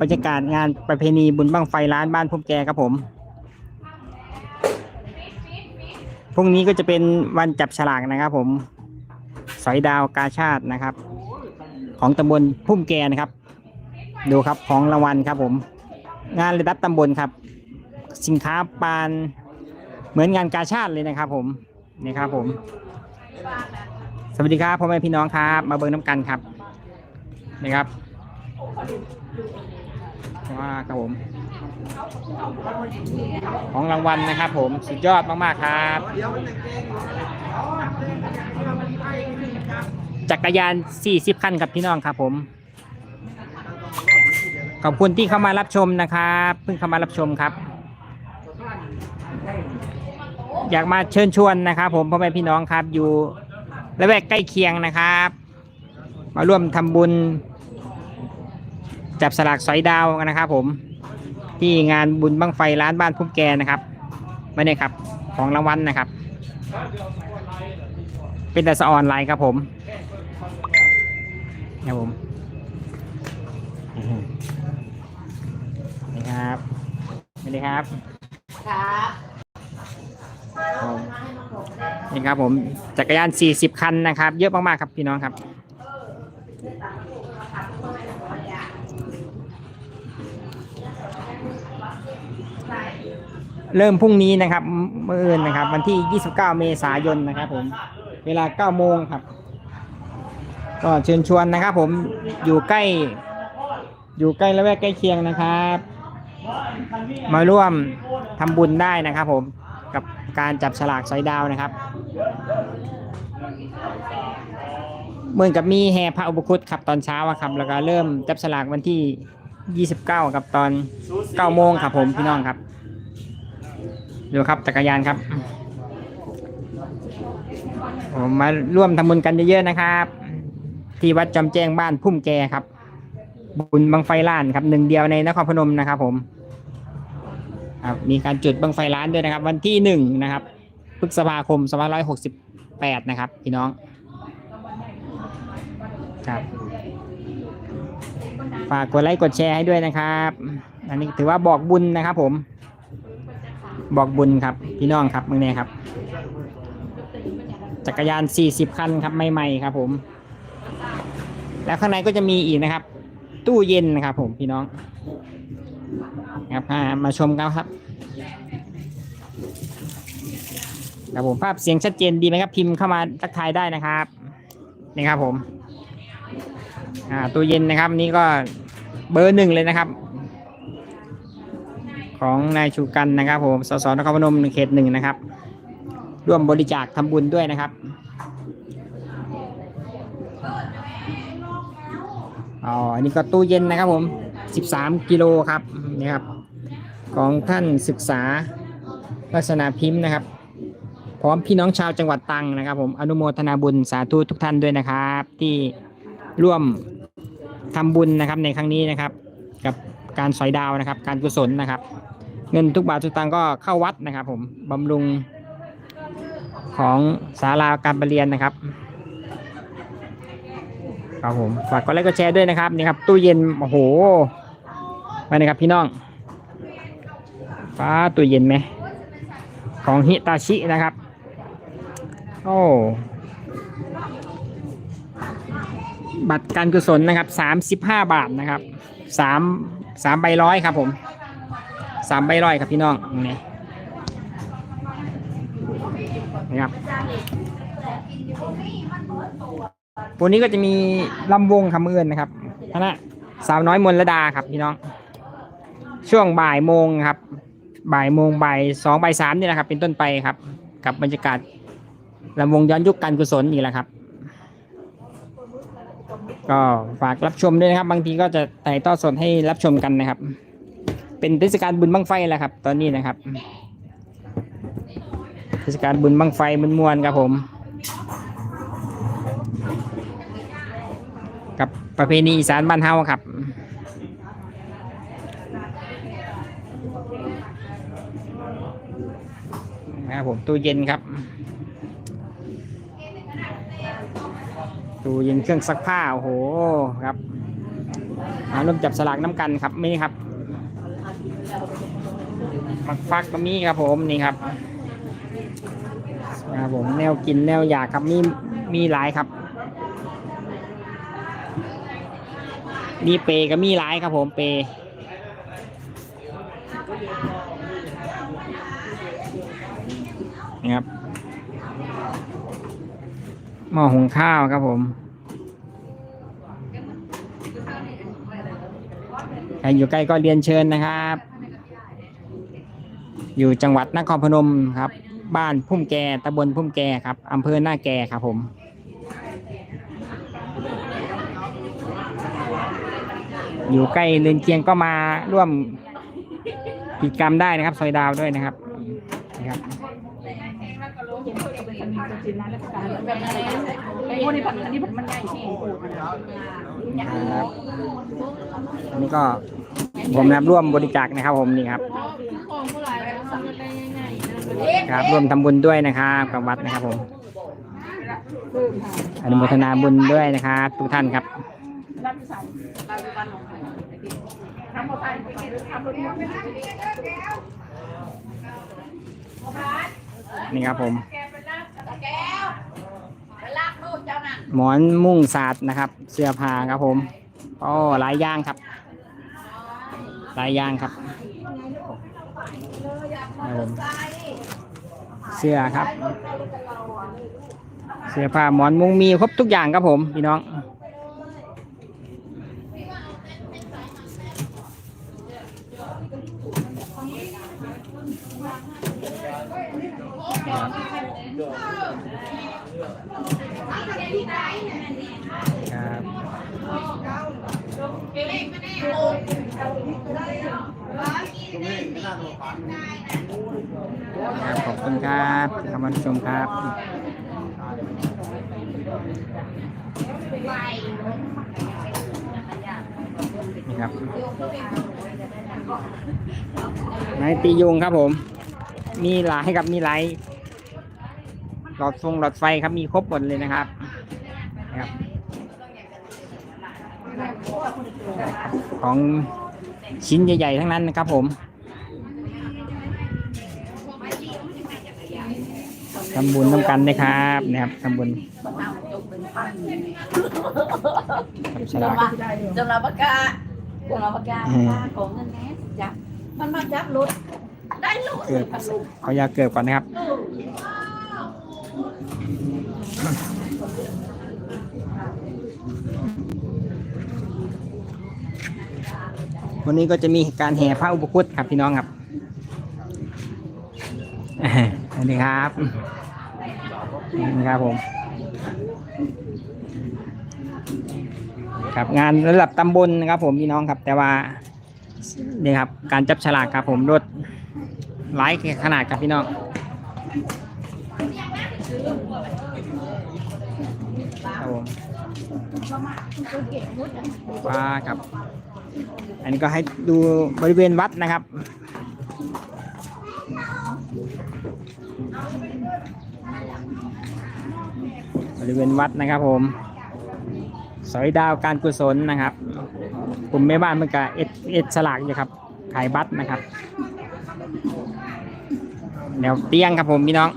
บรรยากาศงานประเพณีบุญบั้งไฟร้านบ้านพุ่มแกครับผม พรุ่งนี้ก็จะเป็นวันจับฉลากนะครับผม สอยดาวกาชาตินะครับ ของตำบลพุ่มแกนะครับ ดูครับของรางวัลครับผม งานระดับตำบลครับ สินค้าปานเหมือนงานกาชาติเลยนะครับ ผมนี่ครับผม สวัสดีครับพ่อแม่พี่น้องครับ มาเบิ่งน้ำกันครับนี่ครับ ว้าครับผม ของรางวัลนะครับผมสุดยอดมากๆครับ จักรยาน 40 คันครับพี่น้องครับผม ขอบคุณที่เข้ามารับชมนะครับเพิ่งเข้ามารับชมครับ อยากมาเชิญชวนนะครับผมพ่อแม่พี่น้องครับอยู่ละแวกใกล้เคียงนะครับ มาร่วมทำบุญ จับสลากสอยดาวกันนะครับ ผมที่งานบุญบั้งไฟร้านบ้านพุ่มแกนะครับไม่ได้ครับ ของรางวัลนะครับ เป็นแต่สออนไลน์ครับผมครับผมนี่ครับนี่ครับครับนี่ครับผมจักรยาน 40 คันนะครับ เยอะมากๆครับพี่น้องครับ เริ่มพรุ่งนี้นะครับมมื่ออื่นนะครับ วันที่ 29 เมษายนนะครับ ผม เวลา 9 โมงครับ ก็เชิญชวนนะครับ ผมอยู่ใกล้ อยู่ใกล้ละแวกใกล้เคียงนะครับ มาร่วมทำบุญได้นะครับ ผมกับการจับฉลากสอยดาวนะครับเหมือนกับมีแห่พระอุปคุตครับตอนเช้าครับ แล้วก็เริ่มจับฉลากวันที่ 29 กับตอน 9 โมงครับ ผมพี่น้องครับ ดูครับจักรยานครับผมมาร่วมทำบุญกันเยอะๆนะครับ ที่วัดจอมแจ้งบ้านพุ่มแกครับ บุญบังไฟล้านครับหนึ่งเดียวในนครพนมนะครับผมครับมีการจุดบังไฟล้านด้วยนะครับ วันที่หนึ่งนะครับพฤษภาคมสองพันร้อยหกสิบแปดนะครับพี่น้องครับฝากกดไลค์กดแชร์ให้ด้วยนะครับ อันนี้ถือว่าบอกบุญนะครับผม บอกบุญครับ พี่น้องครับมึงเนี่ยครับ จักรยาน 40 คันครับใหม่ๆครับ ผม แล้วข้างในก็จะมีอีกนะครับ ตู้เย็นนะครับ ผมพี่น้อง ครับมาชมกันครับครับผมภาพเสียงชัดเจนดีไหมครับพิมพ์เข้ามาทักทายได้นะครับนี่ครับผม อ่าตู้เย็นนะครับ นี่ก็เบอร์หนึ่งเลยนะครับ ของนายชูกันนะครับผมสสนครพนมเขตหนึ่งนะครับ ร่วมบริจาคทำบุญด้วยนะครับอ๋ออันนี้ก็ตู้เย็นนะครับผม 13 กิโลครับนี่ครับ ของท่านศึกษาลักษณะพิมพ์นะครับ พร้อมพี่น้องชาวจังหวัดตรังนะครับ ผมอนุโมทนาบุญสาธุทุกท่านด้วยนะครับ ที่ร่วมทำบุญนะครับในครั้งนี้นะครับ กับการสอยดาวนะครับ การกุศลนะครับ เงินทุกบาททุกตังค์ก็เข้าวัดนะครับ ผมบำรุงของศาลาการประเรียนนะครับครับผมฝากกดไลค์กดแชร์ด้วยนะครับนี่ครับตู้เย็นโอ้โหมาเลยครับพี่น้อง ฟ้าตู้เย็นไหมของฮิตาชินะครับ โอ้บัตรการกุศลนะครับสามสิบห้าบาทนะครับสามสามใบร้อยครับผม สามใบร้อยครับพี่น้องนี่นะครับวันนี้ก็จะมีลำวงคำเอื้อนนะครับคณะสาวน้อยมนรดาครับพี่น้อง ช่วงบ่ายโมงครับ บ่ายโมงบ่ายสองบ่ายสามนี่แหละครับ เป็นต้นไปครับ กับบรรยากาศลำวงย้อนยุคการกุศลอีกแหล้วครับ ก็ฝากรับชมด้วยนะครับ บางทีก็จะถ่ายทอสดให้รับชมกันนะครับ เป็นเทศกาลบุญบังไฟแล้วครับ ตอนนี้นะครับ เทศกาลบุญบังไฟมวนมวนครับผม กับประเพณีอีสานบ้านเฮาครับนะครับผมตู้เย็นครับตู้เย็นเครื่องซักผ้าโอ้โหครับมาร่วมจับสลากน้ำกันครับนี่ครับ มักฟักก็มีครับผมนี่ครับนะครับผมแนวกินแนวอยากครับมีมีหลายครับมีเปก็มีหลายครับผมเปนี่ครับหม้อหุงข้าวครับผมใครอยู่ใกล้ก็เรียนเชิญนะครับ อยู่จังหวัดนครพนมครับ บ้านพุ่มแกตำบลพุ่มแกครับอำเภอหน้าแกครับผม อยู่ใกล้เรือนเคียงก็มาร่วมกิจกรรมได้นะครับ ซอยดาวด้วยนะครับนะครับอันนี้ก็ผมนะครับร่วมบริจาคนะครับผมนี่ครับ องผู้หลายสั่งได้ง่ายๆครับร่วมทำบุญด้วยนะครับกับวัดนะครับผมอนุโมทนาบุญด้วยนะครับทุกท่านครับรับสั่งรับวันของใครทำหมดไปทำหมดหมดนี่ครับผมแกไปลากแก้วไปลากลูกเจ้านั่นหมอนมุ่งศาสตร์นะครับ เสื้อผ้าครับผมอ๋อหลายอย่างครับหลายอย่างครับครับผม เสื้อครับ เสื้อผ้าหมอนมุงมีครบทุกอย่างครับผมพี่น้องครับ ครับขอบคุณครับที่เข้ามาชมครับนี่ครับไม้ตียุงครับผม มีหลายครับมีหลายหลอดฟงหลอดไฟครับมีครบหมดเลยนะครับนะครับ ของ ชิ้นใหญ่ๆทั้งนั้นนะครับผมทำบุญน้ำกันนะครับนะครับทำบุญทำฉลากจำเราปากกาจำเราปากกาของเงินแน่จับมันมาจับรถได้รถเกิดเขาอยากเกิดก่อนนะครับ วันนี้ก็จะมีการแห่พระอุปคุตครับพี่น้องครับสวัสดีครับนี่ครับผมครับงานระดับตำบลนะครับ ผมพี่น้องครับ แต่ว่านี่ครับ การจับฉลากครับผมรถหลายขนาดครับพี่น้องครับผมว้าครับ อันนี้ก็ให้ดูบริเวณวัดนะครับ บริเวณวัดนะครับผมสอยดาวการกุศลนะครับกลุ่มแม่บ้านเมื่อกะเอ็ดเอ็ดสลากอยู่ครับ ขายบัตรนะครับแนวเตียงครับผมพี่น้อง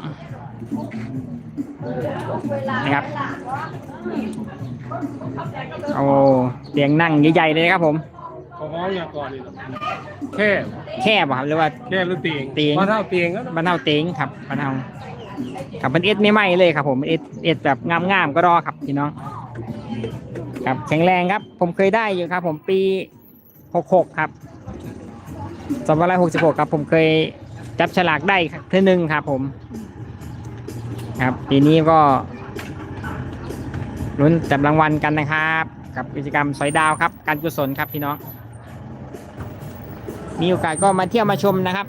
นะครับโอ้เตียงนั่งใหญ่ๆเลยครับผม องน้องอย่างก่อนนี่แค่แคบอะครับหรือว่า แค่หรือเตียงเตียงว่าเท่าเตียงก็บ้านเฮาเต็งครับบ้านเฮาครับมันเอ็ดไม่ไหมเลยครับ ผมเอ็ดเอ็ดแบบงามๆก็รอครับพี่น้อง ครับแข็งแรงครับ ผมเคยได้อยู่ครับ ผมปีหกหกครับสองพันร้อยหกสิบหกครับ ผมเคยจับฉลากได้เท่านึงครับ ผม ครับปีนี้ก็ลุ้นจับรางวัลกันนะครับ กับกิจกรรมสอยดาวครับ การกุศลครับพี่น้อง มีโอกาสก็มาเที่ยวมาชมนะครับ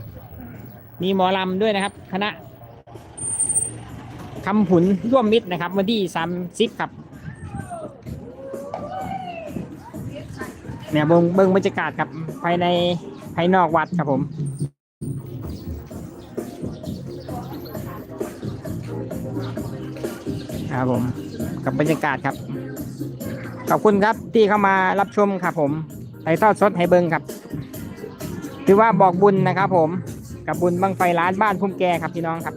มีหมอลำด้วยนะครับ คณะคำผุนร่วมมิตรนะครับ วันที่สามสิบครับเนี่ยเบิ้งเบิ้งบรรยากาศครับภายในภายนอกวัดครับผมครับผมกับบรรยากาศครับ ขอบคุณครับที่เข้ามารับชมครับผมไถ่ทอดสดให้เบิ่งครับ ถือว่าบอกบุญนะครับผมกับบุญบังไฟร้านบ้านพุ่มแกครับพี่น้องครับ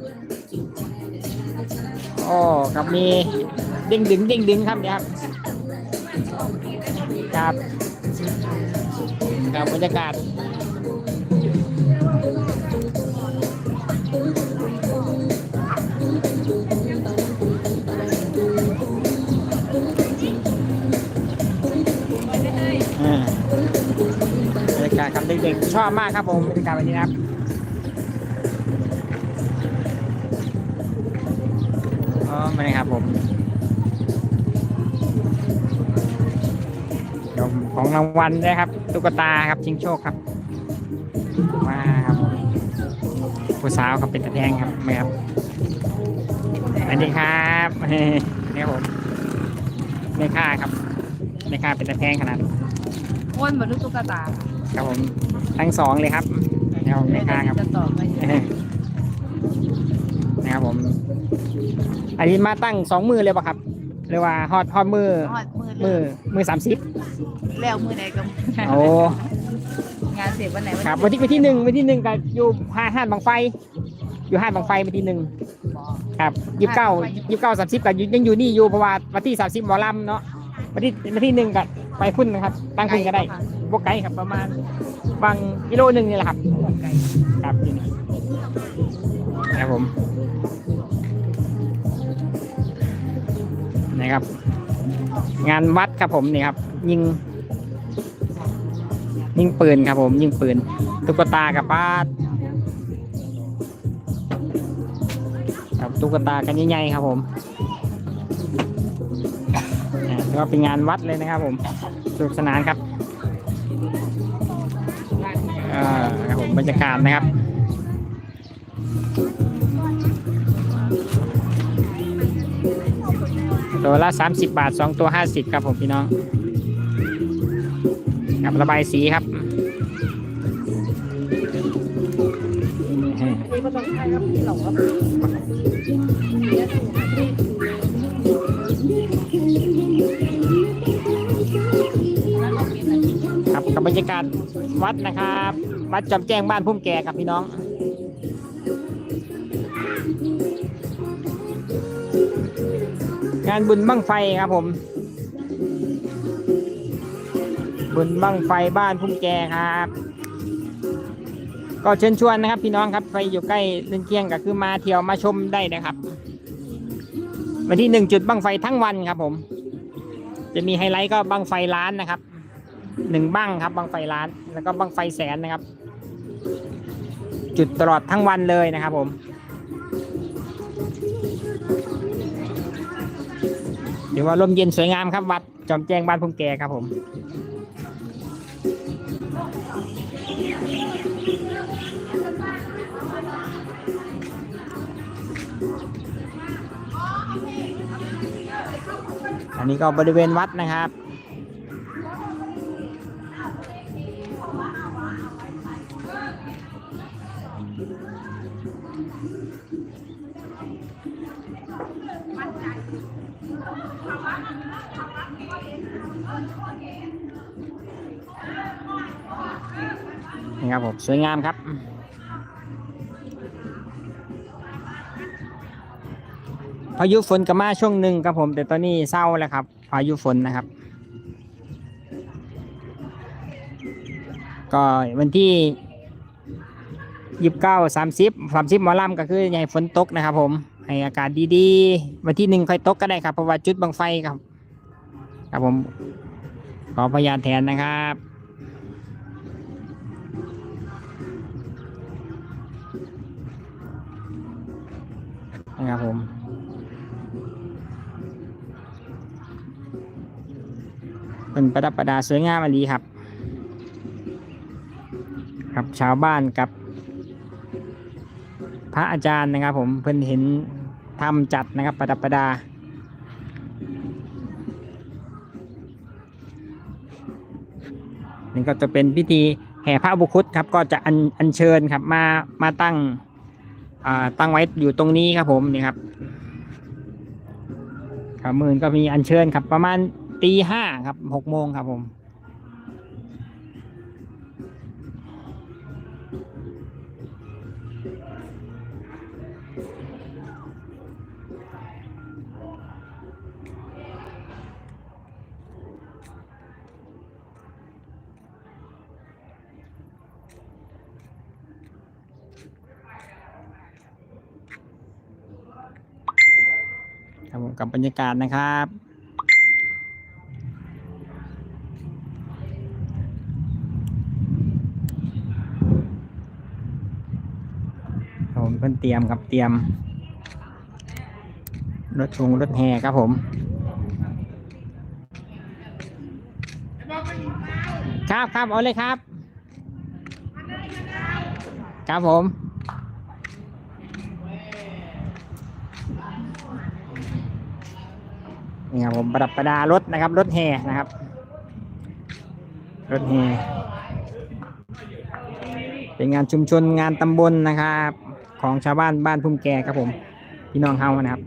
โอ้กับมีเด้งดึงเด้งดึงครับเนี่ยครับครับกับบรรยากาศอ่า กาศครับเด็กๆชอบมากครับผมบรรยากาศวันนี้ครับอ๋อมาเลยครับผมยวของรางวัลด้วยครับ ตุ๊กตาครับชิงโชคครับ มาครับผู้สาวครับเป็นตะแทงครับไหมครับสวัสดีครับนี่ครับผมไม่ค่าครับไม่ค่าเป็นตะแทงขนาดอ้วนเหมือนลูกตุ๊กตา ครับผมทั้งสองเลยครับเดี๋ยวไม่ค้างครับจะตอบไปนะครับผม อันนี้มาตั้งสองมือเลยป่ะครับหรือว่าฮอดฮอดมือหอดมือมือมือสามสิบแล้วมือไหนก็โอ้งานเสร็จวันไหนครับวันที่วันที่หนึ่งวันที่หนึ่งก็อยู่ห้าห้านบางไฟ อยู่ห้านบางไฟวันที่หนึ่งครับยี่สิบเก้ายี่สิบเก้าสามสิบก็ยังอยู่นี่อยู่เพราะว่าวันที่สามสิบหมอลำเนาะวันที่วันที่หนึ่งก็ ไปพุ่นนะครับ ตั้งพุ่นก็ได้พวกไกลครับประมาณบางกิโลหนึ่งนี่แหละครับครับที่นี่นะครับผมนะครับ งานวัดครับผมนี่ครับ ยิง ยิงปืนครับผม ยิงปืนตุ๊กตากับป้าดครับตุ๊กตากันใหญ่ๆครับผม อ่าถือว่าเป็นงานวัดเลยนะครับผมสนุกสนานครับอครับผมบรรยากาศนะครับ ตัวละ 30 บาท 2 ตัว 50 ครับผมพี่น้องกับระบายสีครับนี่ก็ต้องใช้ครับที่หลงครับครับ บรรยากาศวัดนะครับ วัดจำแจ้งบ้านพุ่มแก่ครับพี่น้องงานบุญบั้งไฟครับผม บุญบั้งไฟบ้านพุ่มแก่ครับ ก็เชิญชวนนะครับ พี่น้องครับใครอยู่ใกล้เรือนเคียงก็คือมาเที่ยวมาชมได้นะครับ วันที่หนึ่งจุดบั้งไฟทั้งวันครับผม จะมีไฮไลท์ก็บั้งไฟล้านนะครับ หนึ่งบั้งครับบังไฟล้าน แล้วก็บังไฟแสนนะครับ จุดตลอดทั้งวันเลยนะครับผมเดี๋ยวว่าลมเย็นสวยงามครับวัดจอมแจ้งบ้านพุ่มแกครับผม อันนี้ก็บริเวณวัดนะครับ ครับผม สวยงามครับ พายุฝนก็มาช่วงหนึ่งครับผม แต่ตอนนี้เศร้าแล้วครับ พายุฝนนะครับ ก็วันที่ยี่สิบเก้าสามสิบสามสิบหมอลำก็คือให้ฝนตกนะครับ ผมให้อากาศดีๆ วันที่หนึ่งค่อยตกก็ได้ครับเพราะว่าจุดบังไฟครับ ครับผม ขอพยานแทนนะครับ นะครับผมเป็นประดับประดาสวยงามอันดีครับ ครับชาวบ้านกับ พระอาจารย์นะครับ ผมเพิ่นเห็นทำจัดนะครับประดับประดานี่ก็จะเป็นพิธีแห่พระอุปคุตครับ ก็จะอัญเชิญครับมามาตั้ง ตั้งไว้อยู่ตรงนี้ครับผมนี่ครับครับมื่นก็มีอัญเชิญครับ ประมาณตีห้าครับหกโมงครับผม กับบรรยากาศนะครับ ผมเพิ่นเตรียมครับเตรียม รถชงรถแห่ครับผมครับครับเอาเลยครับ ครับผม นี่ครับผมประดับประดารถนะครับ รถแห่นะครับ รถแห่เป็นงานชุมชนงานตำบลนะครับ ของชาวบ้านบ้านพุ่มแกครับผม พี่น้องเฮานะครับ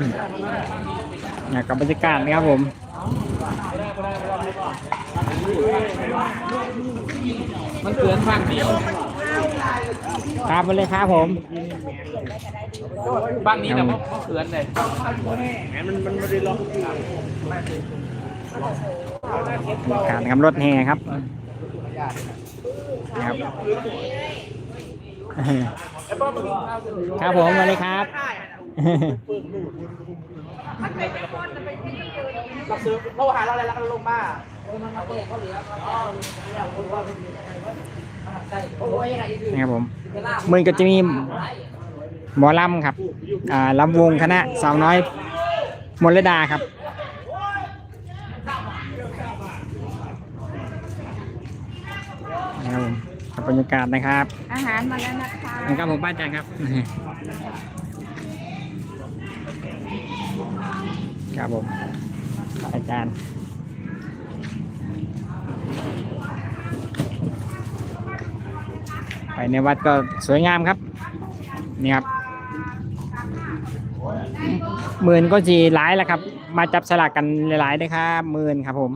เนี่ยกับบรรยากาศนะครับผมมันเกินฟังเดียวครับมาเลยครับผมฟังนี้นะเพราะเกินเลยแหมมันมันไม่ได้ล็อกการครับรถแห่ครับนะครับครับผมมาเลยครับ เราซื้อเราหาเราอะไรแล้วก็ลงมานะครับผมมือก็จะมีหมอลำครับอ่าลำวงคณะสาวน้อยมลดาครับนะครับผมครับบรรยากาศนะครับ อาหารมาแล้วนะคะนะครับผมป้าจันครับ ครับผมอาจารย์ไปในวัดก็สวยงามครับ นี่ครับหมื่นก็จีหลายแล้วครับ มาจับสลากกันหลายๆด้วยครับหมื่นครับผม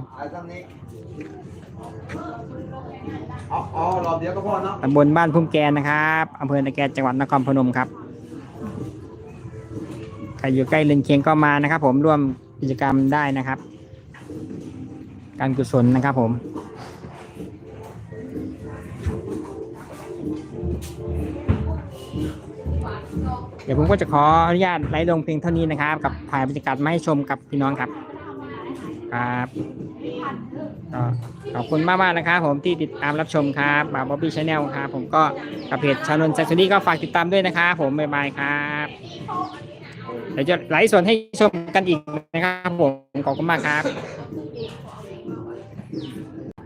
อ๋ออ๋อรอบเดียวก็พอเนาะตำบลบ้านพุ่มแกนนะครับอำเภอตะแกรงจังหวัดนครพนมครับใครอยู่ใกล้เรือนเคียงก็มานะครับ ผมร่วมกิจกรรมได้นะครับ การกุศลนะครับผมเดี๋ยวผมก็จะขออนุญาตไลฟ์ลงเพียงเท่านี้นะครับ กับถ่ายบรรยากาศมาให้ชมกับพี่น้องครับ ครับก็ขอบคุณมากมากนะครับ ผมที่ติดตามรับชมครับบาบอบบี้ชาแนลครับผมก็กับเพจชานนท์แซคซูดี้ก็ฝากติดตามด้วยนะครับผมบ๊ายบายครับ เดี๋ยวจะไลฟ์สดให้ชมกันอีกนะครับผมขอบคุณมากครับ